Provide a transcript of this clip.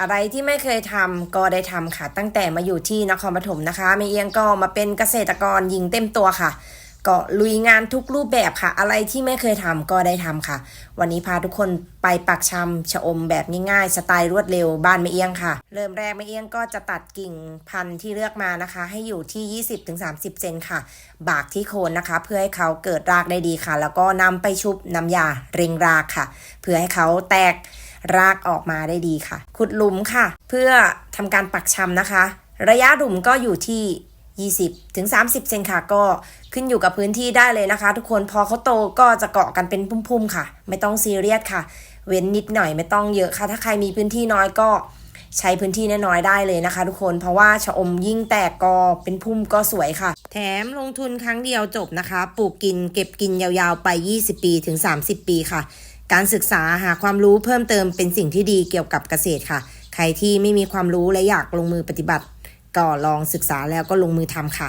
อะไรที่ไม่เคยทำก็ได้ทำค่ะ ตั้งแต่มาอยู่ที่นครปฐมนะคะแม่เอียงก็มาเป็นเกษตรกรหญิงเต็มตัวค่ะก็ลุยงานทุกรูปแบบค่ะ อะไรที่ไม่เคยทำก็ได้ทำค่ะ วันนี้พาทุกคนไปปักชำชะอมแบบง่ายๆ สไตล์รวดเร็วบ้านแม่เอียงค่ะ เริ่มแรกแม่เอียงก็จะตัดกิ่งพันธุ์ที่เลือกมานะคะ ให้อยู่ที่ 20-30 เซนค่ะ บากที่โคนนะคะ เพื่อให้เขาเกิดรากได้ดีค่ะ แล้วก็นำไปชุบน้ำยาเร่งรากค่ะ เพื่อให้เขาแตก รากออกมาได้ดีค่ะ ขุดหลุมค่ะ เพื่อทำการปักชำนะคะ ระยะหลุมก็อยู่ที่ 20ถึง30 เซนค่ะก็ขึ้นอยู่กับพื้นที่ได้เลยนะคะ ทุกคนพอเขาโตก็จะเกาะกันเป็นพุ่มๆค่ะ ไม่ต้องซีเรียสค่ะ เว้นนิดหน่อยไม่ต้องเยอะค่ะ ถ้าใครมีพื้นที่น้อยก็ใช้พื้นที่น้อยๆได้เลยนะคะ ทุกคนเพราะว่าชะอมยิ่งแตกกอเป็นพุ่มก็สวยค่ะ แถมลงทุนครั้งเดียวจบนะคะ ปลูกกินเก็บกินยาวๆไป 20 ปีถึง 30 ปีค่ะ การศึกษาหาความรู้เพิ่มเติมเป็นสิ่งที่ดีเกี่ยวกับเกษตรค่ะ ใครที่ไม่มีความรู้และอยากลงมือปฏิบัติ ก็ลองศึกษาแล้วก็ลงมือทำค่ะ